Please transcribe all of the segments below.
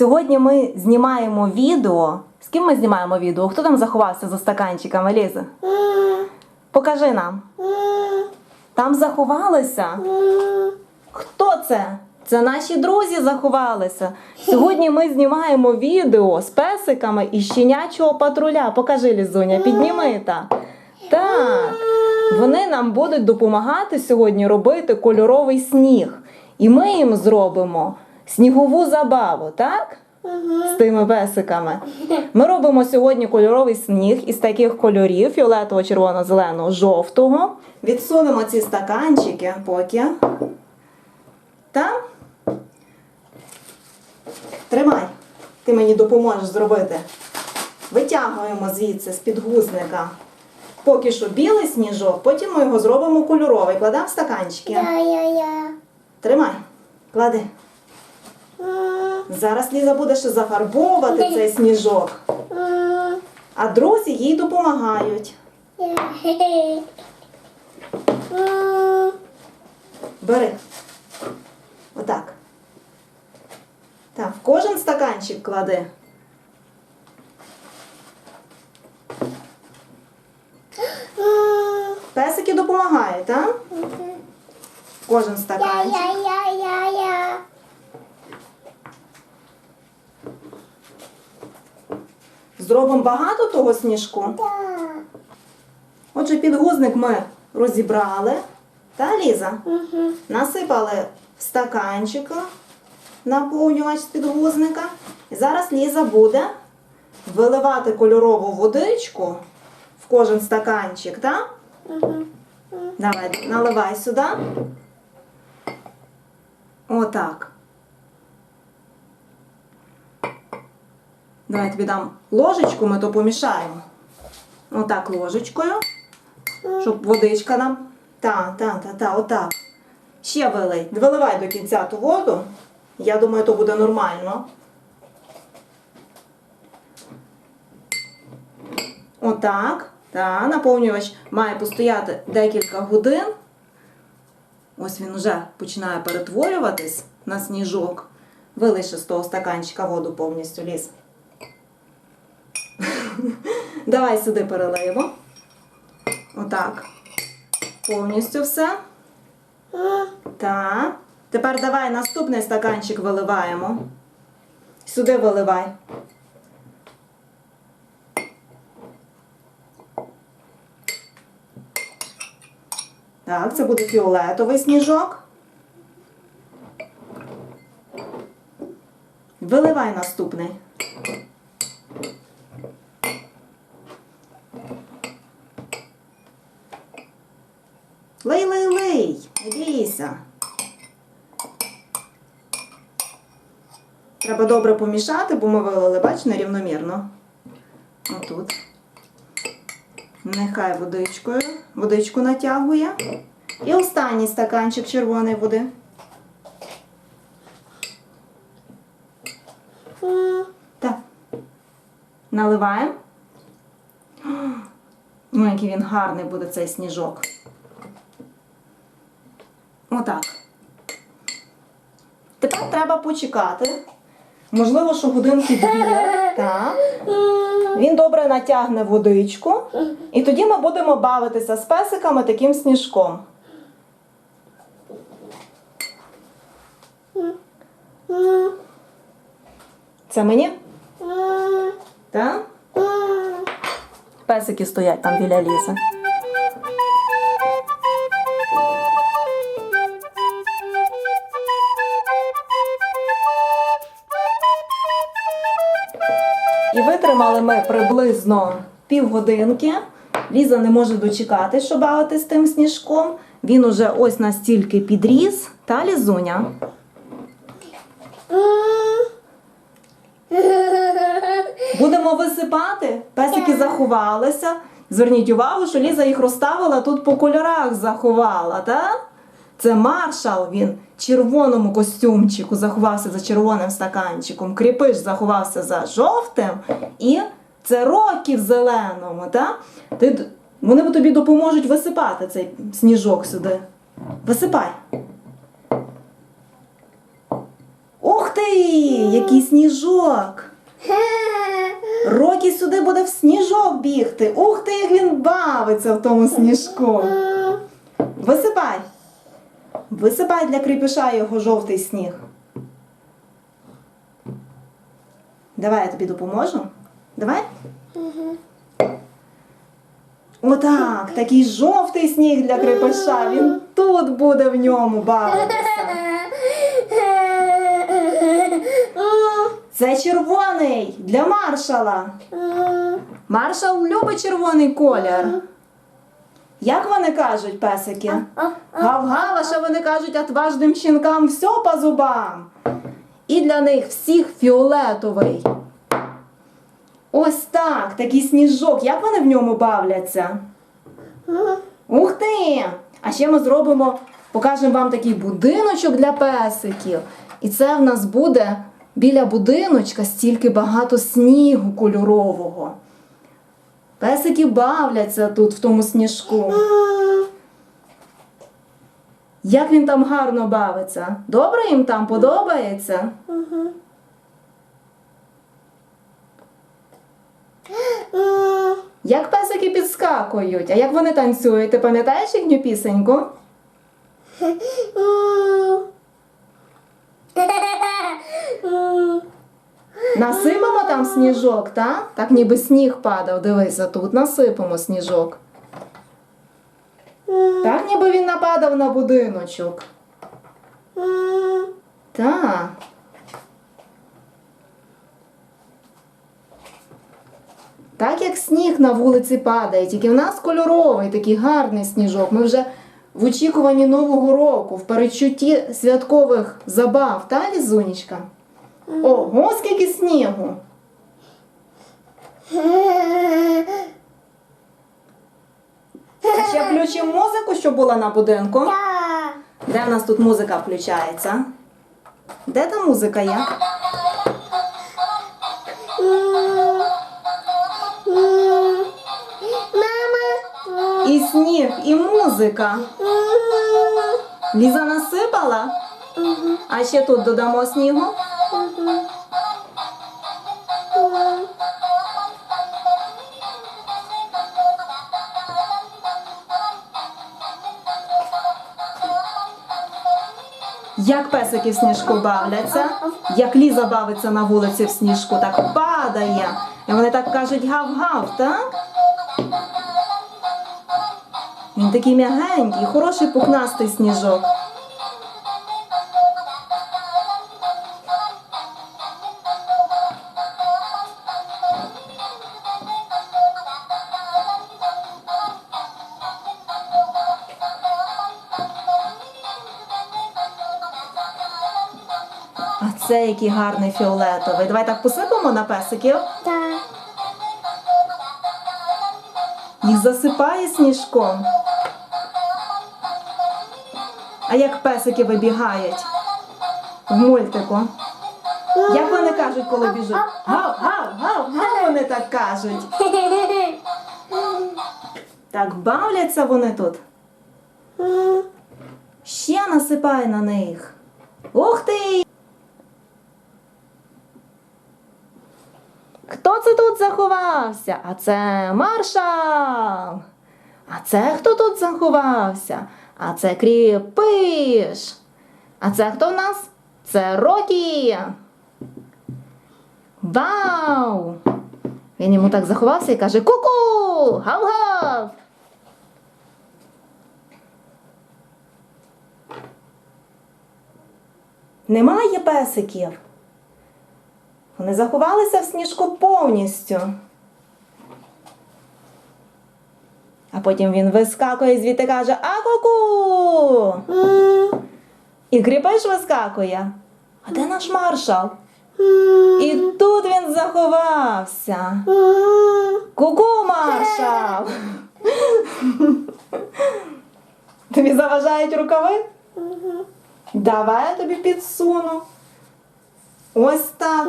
Сьогодні ми знімаємо відео. З ким ми знімаємо відео? Хто там заховався за стаканчиками, Ліза? Покажи нам. Там заховалися? Хто це? Це наші друзі заховалися. Сьогодні ми знімаємо відео з песиками і щенячого патруля. Покажи, Лізуня, підніми так. Так. Вони нам будуть допомагати сьогодні робити кольоровий сніг. І ми їм зробимо снігову забаву, так? З тими песиками. Ми робимо сьогодні кольоровий сніг із таких кольорів: фіолетового, червоного, зеленого, жовтого. Відсунемо ці стаканчики поки. Та тримай. Ти мені допоможеш зробити. Витягуємо звідси з підгузника. Поки що білий сніжок, потім ми його зробимо кольоровий. Кладемо в стаканчики. Я-я-я. Тримай. Клади. Зараз Ліза буде ще зафарбовувати цей сніжок. А друзі їй допомагають. Бери. Отак. Так, в кожен стаканчик клади. Песики допомагають, так? Кожен стаканчик. Зробимо багато того сніжку. Да. Отже, підгузник ми розібрали. Та, Ліза? Мгм. Насипали в стаканчик наповнювач з підгузника. І зараз Ліза буде виливати кольорову водичку в кожен стаканчик, так? Мгм. Давай, наливай сюди. Отак. Давай тобі дам ложечку, ми то помішаємо. Отак ложечкою, щоб водичка нам. Та, та, та, та, отак. Ще вилий. Виливай до кінця ту воду. Я думаю, то буде нормально. Отак. Та, наповнювач має постояти декілька годин. Ось він вже починає перетворюватись на сніжок. Вилий ще з того стаканчика воду повністю ліз. Давай сюди перелиємо. Отак. Повністю все. Так. Тепер давай наступний стаканчик виливаємо. Сюди виливай. Так, це буде фіолетовий сніжок. Виливай наступний. Лей, лей, лей, не бійся. Треба добре помішати, бо ми вилили, бач, нерівномірно. Отут. Нехай водичкою, водичку натягує. І останній стаканчик червоної води. Так. Наливаємо. Ну, який він гарний буде цей сніжок. Отак. Тепер треба почекати. Можливо, що годинки дві. Він добре натягне водичку. І тоді ми будемо бавитися з песиками таким сніжком. Це мені? Так? Песики стоять там біля ліса. Витримали ми приблизно півгодинки. Ліза не може дочекати, щоб бавити з тим сніжком. Він уже ось настільки підріс. Та лізуня. Будемо висипати. Песики заховалися. Зверніть увагу, що Ліза їх розставила тут по кольорах заховала, так? Це маршал, він в червоному костюмчику заховався за червоним стаканчиком, кріпиш заховався за жовтим, і це роки в зеленому. Так? Ти, вони тобі допоможуть висипати цей сніжок сюди. Висипай. Ух ти, який сніжок! Рокі сюди буде в сніжок бігти. Ух ти, як він бавиться в тому сніжку. Висипай. Висипай для кріпіша його жовтий сніг. Давай я тобі допоможу. Давай. Отак, такий жовтий сніг для кріпиша. Він тут буде в ньому бавитися. Це червоний для маршала. Маршал любить червоний колір. Як вони кажуть, песики? Гав-гав, а ще вони кажуть отважним щенкам все по зубам. І для них всіх фіолетовий. Ось так, такий сніжок. Як вони в ньому бавляться? Ух ти! А ще ми зробимо, покажемо вам такий будиночок для песиків. І це в нас буде біля будиночка стільки багато снігу кольорового. Песики бавляться тут в тому сніжку. Як він там гарно бавиться? Добре їм там подобається? Як песики підскакують, а як вони танцюють? Ти пам'ятаєш їхню пісеньку? Насипемо там сніжок, так? Так ніби сніг падав. Дивися, тут насипемо сніжок. Так ніби він нападав на будиночок. Так. Так як сніг на вулиці падає, тільки в нас кольоровий, такий гарний сніжок. Ми вже в очікуванні Нового року, в передчутті святкових забав, та, Лізунечка? Ого, скільки снігу! Ще включимо музику, щоб була на будинку. Де в нас тут музика включається? Де та музика є? Мама. І сніг, і музика. Ліза насипала? А ще тут додамо снігу. Як песики в сніжку бавляться, як Ліза бавиться на вулиці в сніжку, так падає. І вони так кажуть гав-гав, так? Він такий м'ягенький, хороший пухнастий сніжок. А це який гарний фіолетовий. Давай так посипемо на песиків. Так. Їх засипає сніжком. А як песики вибігають в мультику? Як вони кажуть, коли біжуть? Гав, гав, гав, гав, вони так кажуть. Так бавляться вони тут. Ще насипай на них. Ух ти! Хто це тут заховався? А це маршал. А це хто тут заховався? А це кріпиш. А це хто в нас? Це Рокі. Вау! Він йому так заховався і каже: Ку-ку! Гав-гав! Немає песиків. Вони заховалися в сніжку повністю. А потім він вискакує звідти каже А-ку-ку! І кріпиш вискакує. А де наш маршал? І тут він заховався. Ку-ку, маршал! Тобі заважають рукави? Давай я тобі підсуну. Ось так.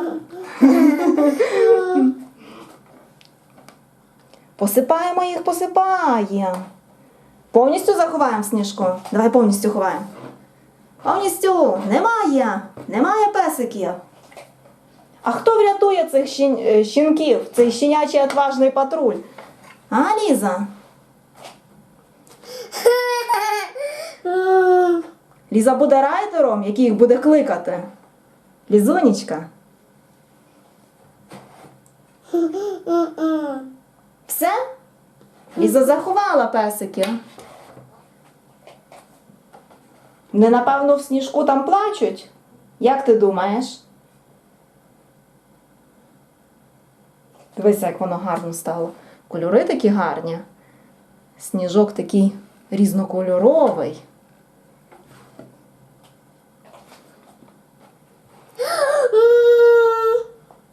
Посипаємо їх, посипаємо. Повністю заховаємо сніжку. Давай повністю ховаємо. Повністю. Немає. Немає песиків. А хто врятує цих щін... е, щінків, цей щенячий отважний патруль? А, Ліза? Ліза буде райдером, який їх буде кликати. М. Все? Ліза заховала песики. Не напевно в сніжку там плачуть. Як ти думаєш? Дивися, як воно гарно стало. Кольори такі гарні. Сніжок такий різнокольоровий.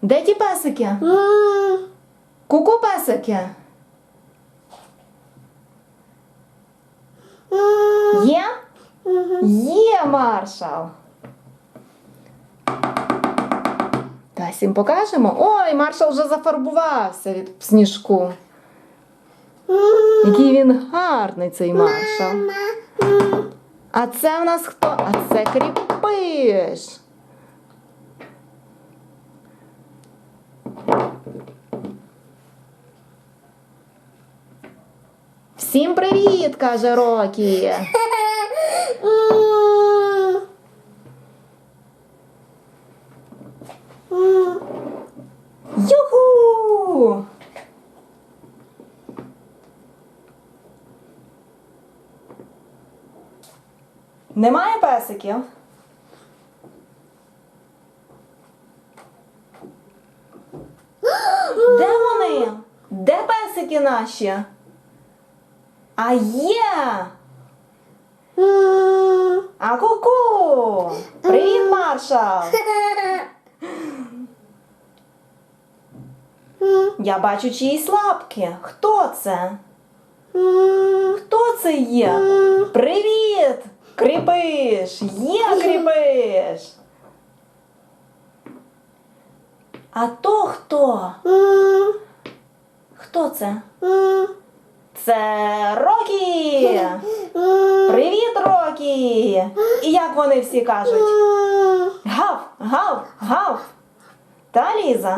Де ті песики? Ку-ку песики. Є? Є, маршал. Та всім покажемо. Ой, маршал вже зафарбувався від сніжку. Який він гарний цей маршал. А це в нас хто? А це кріпиш. Всім привіт, каже Рокі. Юху! Немає песиків? Де вони? Де песики наші? А є! м. А ку-ку! Привіт, маршал! М, Я бачу чиїсь лапки. Хто це? м. Хто це є? Привіт! Кріпиш! Є кріпиш! А то хто? М, Хто це? Це Рокі! Привіт, Рокі! І як вони всі кажуть? Гав, гав, гав! Та Ліза?